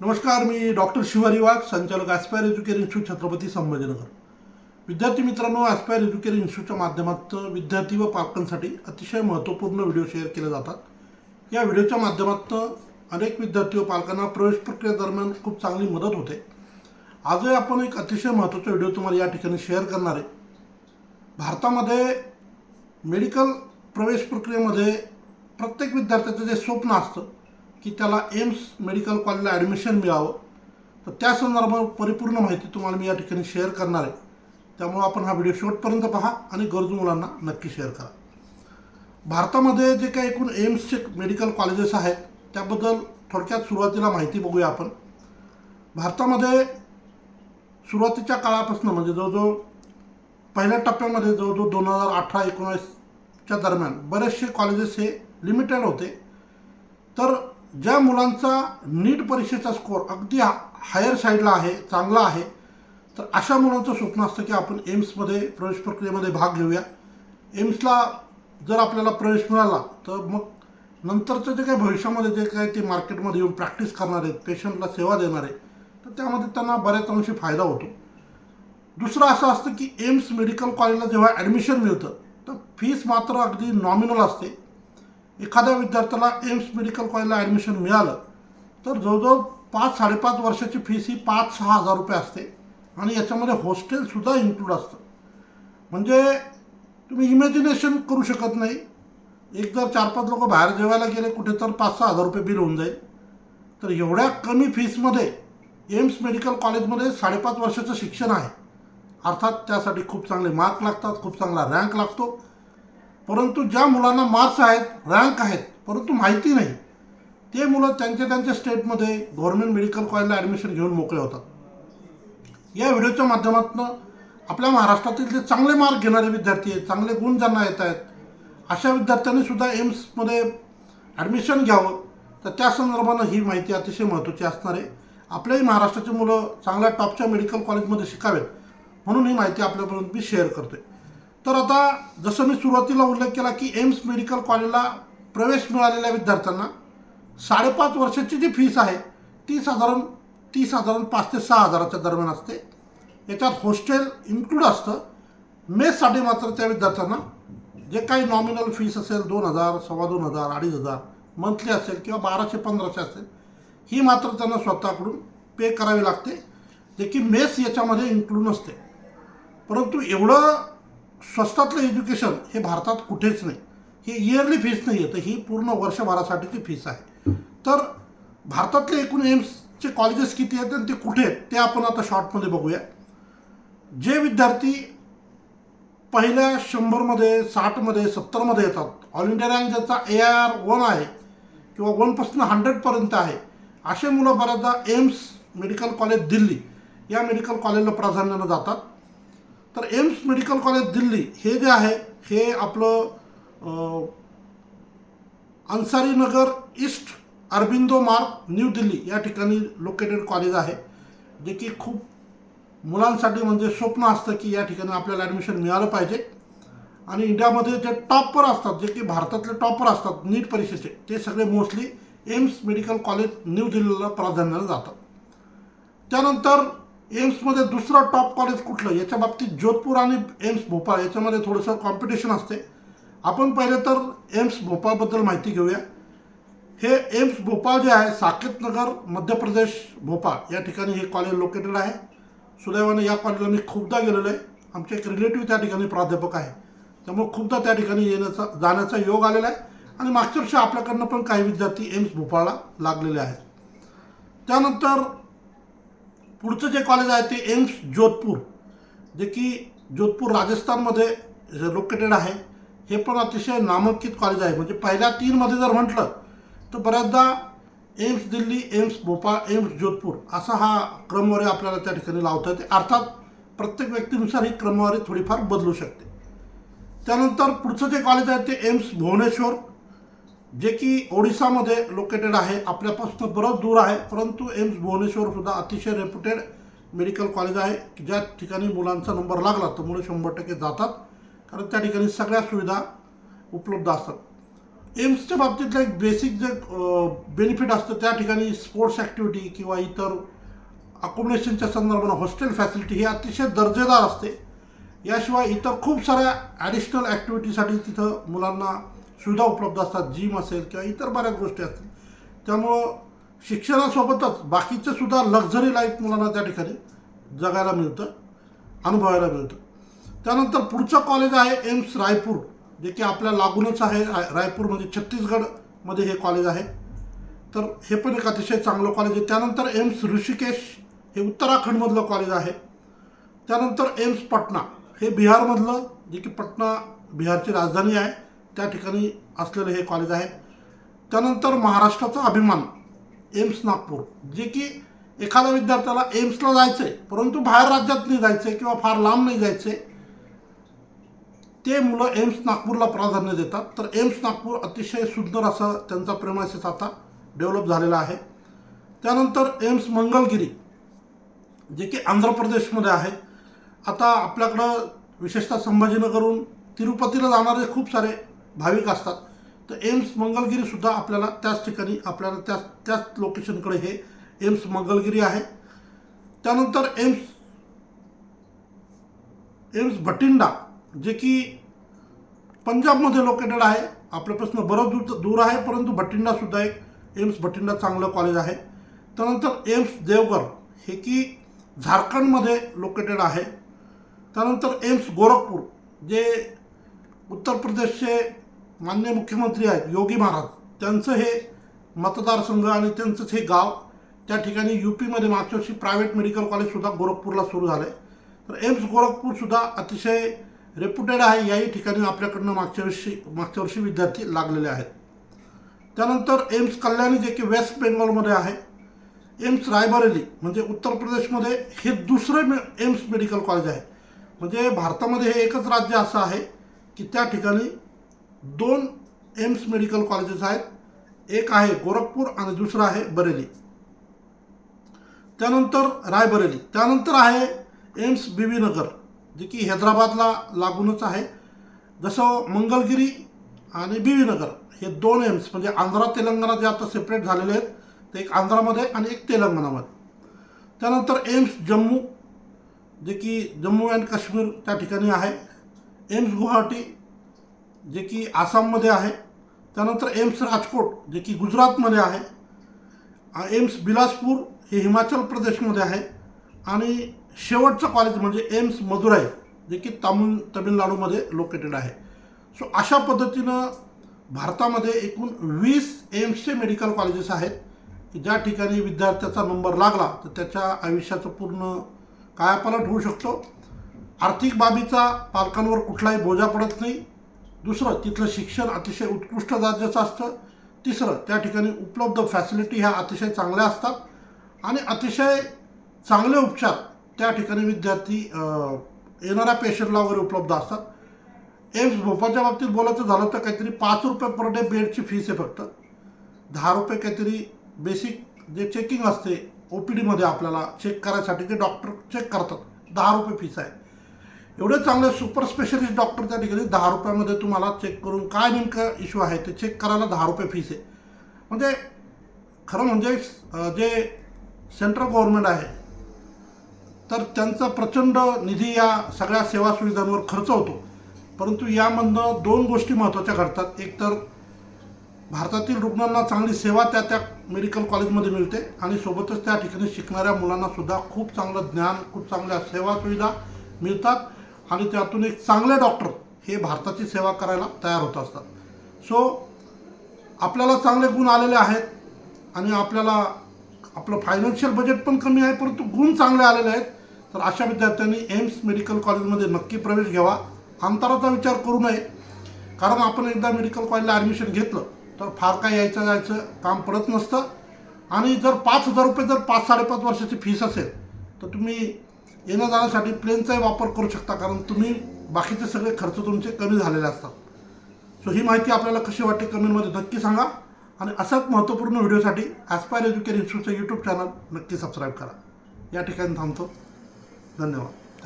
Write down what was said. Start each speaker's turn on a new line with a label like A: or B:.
A: नमस्कार मी डॉक्टर शिवारी वाघ संचालक Aspire Educare Institute Chhatrapati Sambhajinagar. विद्यार्थी मित्रांनो ॲस्पायर एज्युकेअर इन्स्टिट्यूटच्या माध्यमातून विद्यार्थी व पालकांसाठी अतिशय महत्त्वपूर्ण व्हिडिओ शेअर केले जातात. या व्हिडिओच्या माध्यमातून अनेक विद्यार्थी व पालकांना प्रवेश प्रक्रियेदरम्यान खूप चांगली मदत होते. आजही आपण एक अतिशय महत्त्वाचा व्हिडिओ तुम्हाला या ठिकाणी शेअर करणार आहे. भारतामध्ये मेडिकल प्रवेश प्रक्रियेमध्ये प्रत्येक विद्यार्थ्याचं जे स्वप्न असतं की त्याला एम्स मेडिकल कॉलेजला ॲडमिशन मिळावं. तर त्या संदर्भात परिपूर्ण माहिती तुम्हाला मी या ठिकाणी शेअर करणार आहे. त्यामुळं आपण हा व्हिडिओ शेवटपर्यंत पहा आणि गरजू मुलांना नक्की शेअर करा. भारतामध्ये जे काही एकूण एम्सचे मेडिकल कॉलेजेस आहेत त्याबद्दल थोडक्यात सुरुवातीला माहिती बघूया आपण. भारतामध्ये सुरुवातीच्या काळापासून म्हणजे जवळजवळ पहिल्या टप्प्यामध्ये जवळजवळ दोन हजार अठरा एकोणीसच्या दरम्यान बरेचसे कॉलेजेस हे लिमिटेड होते. तर ज्या मुलांचा नीट परीक्षेचा स्कोअर अगदी हायर साईडला आहे चांगला आहे तर अशा मुलांचं स्वप्न असतं की आपण एम्समध्ये प्रवेश प्रक्रियेमध्ये भाग घेऊया. एम्सला जर आपल्याला प्रवेश मिळाला तर मग नंतरचं जे काही भविष्यामध्ये जे काही ते मार्केटमध्ये येऊन प्रॅक्टिस करणार आहेत पेशंटला सेवा देणार आहे तर त्यामध्ये त्यांना बऱ्याच अंशी फायदा होतो. दुसरं असं असतं की एम्स मेडिकल कॉलेजला जेव्हा ॲडमिशन मिळतं तर फीस मात्र अगदी नॉमिनल असते. एखाद्या विद्यार्थ्याला एम्स मेडिकल कॉलेजला ॲडमिशन मिळालं तर जवळजवळ पाच साडेपाच वर्षाची फीस ही पाच सहा हजार रुपये असते. आणि याच्यामध्ये हॉस्टेलसुद्धा इन्क्लूड असतं. म्हणजे तुम्ही इमॅजिनेशन करू शकत नाही. एक जर चार पाच लोक बाहेर जेवायला गेले कुठे तर पाच सहा हजार रुपये बिल होऊन जाईल. तर एवढ्या कमी फीसमध्ये एम्स मेडिकल कॉलेजमध्ये साडेपाच वर्षाचं शिक्षण आहे. अर्थात त्यासाठी खूप चांगले मार्क लागतात खूप चांगला रँक लागतो. परंतु ज्या मुलांना मार्क्स आहेत रँक आहेत परंतु माहिती नाही ते मुलं त्यांच्या त्यांच्या स्टेटमध्ये गव्हर्नमेंट मेडिकल कॉलेजला ॲडमिशन घेऊन मोकळे होतात. या व्हिडिओच्या माध्यमातून आपल्या महाराष्ट्रातील जे चांगले मार्क घेणारे विद्यार्थी आहेत चांगले गुण ज्यांना येत आहेत अशा विद्यार्थ्यांनी सुद्धा एम्समध्ये ॲडमिशन घ्यावं. तर त्या संदर्भानं ही माहिती अतिशय महत्त्वाची असणार आहे. आपल्याही महाराष्ट्राची मुलं चांगल्या टॉपच्या मेडिकल कॉलेजमध्ये शिकावेत म्हणून ही माहिती आपल्यापर्यंत मी शेअर करतोय. तर आता जसं मी सुरुवातीला उल्लेख केला की एम्स मेडिकल कॉलेजला प्रवेश मिळालेल्या विद्यार्थ्यांना साडेपाच वर्षाची जी फीस आहे ती साधारण ती साधारण पाच ते सहा हजाराच्या दरम्यान असते. याच्यात हॉस्टेल इन्क्लूड असतं. मेससाठी मात्र त्या विद्यार्थ्यांना जे काही नॉमिनल फीस असेल दोन हजार सव्वा दोन हजार अडीच हजार मंथली असेल किंवा बाराशे पंधराशे असेल ही मात्र त्यांना स्वतःकडून पे करावी लागते जे की मेस याच्यामध्ये इन्क्लूड नसते. परंतु एवढं स्वस्तातलं एज्युकेशन हे भारतात कुठेच नाही. ही इयरली फीस नाही आहे तर ही पूर्ण वर्षभरासाठीची फीस आहे. तर भारतातले एकूण एम्सचे कॉलेजेस किती आहेत आणि ते कुठे आहेत ते आपण आता शॉर्टमध्ये बघूया. जे विद्यार्थी पहिल्या शंभरमध्ये साठमध्ये सत्तरमध्ये येतात ऑल इंडिया रँक ज्याचा ए आय आर वन आहे किंवा वनपासून हंड्रेडपर्यंत आहे असे मुलं बऱ्याचदा एम्स मेडिकल कॉलेज दिल्ली या मेडिकल कॉलेजला प्राधान्यानं जातात. तर एम्स मेडिकल कॉलेज दिल्ली हे जे आहे हे आपलं अन्सारी नगर ईस्ट अरबिंदो मार्ग न्यू दिल्ली या ठिकाणी लोकेटेड कॉलेज आहे जे की खूप मुलांसाठी म्हणजे स्वप्न असतं की या ठिकाणी आपल्याला ॲडमिशन मिळालं पाहिजे. आणि इंडियामध्ये जे टॉपर असतात जे की भारतातले टॉपर असतात नीट परीक्षेचे ते सगळे mostly AIIMS medical college New दिल्लीला प्राधान्यानं जातात. त्यानंतर एम्समध्ये दुसरं टॉप कॉलेज कुठलं? याच्या बाबतीत जोधपूर आणि एम्स भोपाळ याच्यामध्ये थोडंसं कॉम्पिटिशन असते. आपण पहिले तर एम्स भोपाळबद्दल माहिती घेऊया. हे एम्स भोपाळ जे आहे साकेत नगर मध्य प्रदेश भोपाळ या ठिकाणी हे कॉलेज लोकेटेड आहे. सुदैवाने या कॉलेजला मी खूपदा गेलेलो आहे. आमचे एक रिलेटिव्ह त्या ठिकाणी प्राध्यापक आहे. त्यामुळे खूपदा त्या ठिकाणी येण्याचा जाण्याचा योग आलेला आहे. आणि मागच्या वर्षी आपल्याकडनं पण काही विद्यार्थी एम्स भोपाळला लागलेले आहेत. त्यानंतर पुढचं जे कॉलेज आहे ते एम्स जोधपूर. जे की जोधपूर राजस्थानमध्ये लोकेटेड आहे हे पण अतिशय नामांकित कॉलेज आहे. म्हणजे पहिल्या तीनमध्ये जर म्हटलं तर बऱ्याचदा AIIMS Delhi AIIMS Bhopal AIIMS Jodhpur असा हा क्रमवारी आपल्याला त्या ठिकाणी लावता येते. अर्थात प्रत्येक व्यक्तीनुसार ही क्रमवारी थोडीफार बदलू शकते. त्यानंतर पुढचं जे कॉलेज आहे ते एम्स भुवनेश्वर जे की ओडिसामध्ये लोकेटेड आहे. आपल्यापासून बरंच दूर आहे. परंतु एम्स भुवनेश्वरसुद्धा अतिशय रेप्युटेड मेडिकल कॉलेज आहे. की ज्या ठिकाणी मुलांचा नंबर लागला तर मुलं शंभर टक्के जातात. कारण त्या ठिकाणी सगळ्या सुविधा उपलब्ध असतात. एम्सच्या बाबतीतलं एक बेसिक जे बेनिफिट असतं त्या ठिकाणी स्पोर्ट्स ॲक्टिव्हिटी किंवा इतर अकोमोडेशनच्या संदर्भानं हॉस्टेल फॅसिलिटी ही अतिशय दर्जेदार असते. याशिवाय इतर खूप साऱ्या ॲडिशनल ॲक्टिव्हिटीसाठी तिथं मुलांना सुविधा उपलब्ध असतात जिम असेल किंवा इतर बऱ्याच गोष्टी असतील. त्यामुळं शिक्षणासोबतच बाकीचं सुद्धा लक्झरी लाईफ मुलांना त्या ठिकाणी जगायला मिळतं अनुभवायला मिळतं. त्यानंतर पुढचं कॉलेज आहे एम्स रायपूर जे की आपल्या लागूनच आहे. राय- रायपूर म्हणजे छत्तीसगडमध्ये हे कॉलेज आहे. तर हे पण एक अतिशय चांगलं कॉलेज आहे. त्यानंतर एम्स ऋषिकेश हे उत्तराखंडमधलं कॉलेज आहे. त्यानंतर एम्स पटना हे बिहारमधलं जे की पटना बिहारची राजधानी आहे. त्या ठिकाणी असलेलं हे कॉलेज आहे. त्यानंतर महाराष्ट्राचा अभिमान एम्स नागपूर जे की एखाद्या विद्यार्थ्याला एम्सला जायचं आहे परंतु बाहेर राज्यात नाही जायचं आहे किंवा फार लांब नाही जायचं आहे ते मुलं एम्स नागपूरला प्राधान्य देतात. तर एम्स नागपूर अतिशय सुंदर असं त्यांचा प्रेमासिस आता डेव्हलप झालेला आहे. त्यानंतर एम्स मंगलगिरी जे की आंध्र प्रदेशमध्ये आहे. आता आपल्याकडं विशेषतः संभाजीनगरहून तिरुपतीला जाणारे खूप सारे भाविक असतात. तर एम्स मंगलगिरीसुद्धा आपल्याला त्याच ठिकाणी आपल्याला त्याच त्याच लोकेशनकडे हे एम्स मंगलगिरी आहे. त्यानंतर एम्स एम्स भटिंडा जे की पंजाबमध्ये लोकेटेड आहे. आपल्यापासून बरंच दूर दूर आहे परंतु भटिंडासुद्धा एक एम्स भटिंडा चांगलं कॉलेज आहे. त्यानंतर एम्स देवघर हे की झारखंडमध्ये लोकेटेड आहे. त्यानंतर एम्स गोरखपूर जे उत्तर प्रदेशचे मान्य मुख्यमंत्री आहेत योगी महाराज. त्यांचं हे मतदारसंघ आणि त्यांचंच हे गाव त्या ठिकाणी यू पीमध्ये मागच्या वर्षी प्रायव्हेट मेडिकल कॉलेजसुद्धा गोरखपूरला सुरू झालं. आहे तर एम्स गोरखपूरसुद्धा अतिशय रेप्युटेड आहे याही ठिकाणी आपल्याकडनं मागच्या वर्षी मागच्या वर्षी विद्यार्थी लागलेले आहेत. त्यानंतर एम्स कल्याणी जे की वेस्ट बेंगॉलमध्ये आहे एम्स रायबरेली म्हणजे उत्तर प्रदेशमध्ये हे दुसरं मे एम्स मेडिकल कॉलेज आहे. म्हणजे भारतामध्ये हे एकच राज्य असं आहे की त्या ठिकाणी दोन एम्स मेडिकल कॉलेजेस आहेत. एक आहे गोरखपूर आणि दुसरं आहे बरेली. त्यानंतर रायबरेली. त्यानंतर आहे एम्स बीबी नगर जे की हैदराबादला लागूनच आहे. जसं मंगलगिरी आणि बीबी नगर हे दोन एम्स म्हणजे आंध्रा तेलंगणा जे आता सेपरेट झालेले आहेत ते एक आंध्रामध्ये आणि एक तेलंगणामध्ये. त्यानंतर एम्स जम्मू जे की जम्मू अँड काश्मीर त्या ठिकाणी आहे. एम्स गुवाहाटी जे की आसाममध्ये आहे. त्यानंतर एम्स राजकोट जे की गुजरातमध्ये आहे. एम्स बिलासपूर हे हिमाचल प्रदेशमध्ये आहे. आणि शेवटचं कॉलेज म्हणजे एम्स मदुराई जे की तामिळ तमिळनाडूमध्ये लोकेटेड आहे. सो अशा पद्धतीनं भारतामध्ये एकूण वीस एम्सचे मेडिकल कॉलेजेस आहेत. की ज्या ठिकाणी विद्यार्थ्याचा नंबर लागला तर त्याच्या आयुष्याचं पूर्ण कायापालट होऊ शकतो. आर्थिक बाबीचा पालकांवर कुठलाही बोजा पडत नाही. दुसरं तिथलं शिक्षण अतिशय उत्कृष्ट दर्जाचं असतं. तिसरं त्या ठिकाणी उपलब्ध फॅसिलिटी ह्या अतिशय चांगल्या असतात. आणि अतिशय चांगले उपचार त्या ठिकाणी विद्यार्थी येणाऱ्या पेशंटला वगैरे उपलब्ध असतात. एम्स भोपाळच्या बाबतीत बोलायचं झालं तर काहीतरी पाच रुपये पर डे बेडची फीस आहे फक्त. दहा रुपये काहीतरी बेसिक जे चेकिंग असते ओ पी डीमध्ये आपल्याला चेक करायसाठी ते डॉक्टर चेक करतात. दहा रुपये फीस आहे. एवढे चांगले सुपर स्पेशलिस्ट डॉक्टर त्या ठिकाणी दहा रुपयामध्ये तुम्हाला चेक करून काय नेमकं इश्यू आहे ते चेक करायला दहा रुपये फीस आहे. म्हणजे खरं म्हणजे जे सेंट्रल गव्हर्नमेंट आहे तर त्यांचा प्रचंड निधी या सगळ्या सेवा सुविधांवर खर्च होतो. परंतु यामधनं दोन गोष्टी महत्त्वाच्या घडतात. एक तर भारतातील रुग्णांना चांगली सेवा त्या त्या मेडिकल कॉलेजमध्ये मिळते आणि सोबतच त्या ठिकाणी शिकणाऱ्या मुलांनासुद्धा खूप चांगलं ज्ञान खूप चांगल्या सेवा सुविधा मिळतात. आणि त्यातून एक चांगले डॉक्टर हे भारताची सेवा करायला तयार होत असतात. सो आपल्याला चांगले गुण आलेले आहेत आणि आपल्याला आपलं फायनान्शियल बजेट पण कमी आहे परंतु गुण चांगले आलेले आहेत. तर अशा विद्यार्थ्यांनी एम्स मेडिकल कॉलेजमध्ये नक्की प्रवेश घ्यावा. अंतराचा विचार करू नये. कारण आपण एकदा मेडिकल कॉलेजला ॲडमिशन घेतलं तर फार काय यायचं जायचं काम पडत नसतं. आणि जर पाच हजार रुपये जर पाच साडेपाच वर्षाची फीस असेल तर तुम्ही येण्या जाण्यासाठी प्लेनचाही वापर करू शकता कारण तुम्ही बाकीचे सगळे खर्च तुमचे कमी झालेले असतात. सो ही माहिती आपल्याला कशी वाटते कमेंटमध्ये नक्की सांगा. आणि असाच महत्त्वपूर्ण व्हिडिओसाठी ॲस्पायर एज्युकेशन इन्स्टिट्यूटचं यूट्यूब चॅनल नक्की सबस्क्राईब करा. या ठिकाणी थांबतो. धन्यवाद.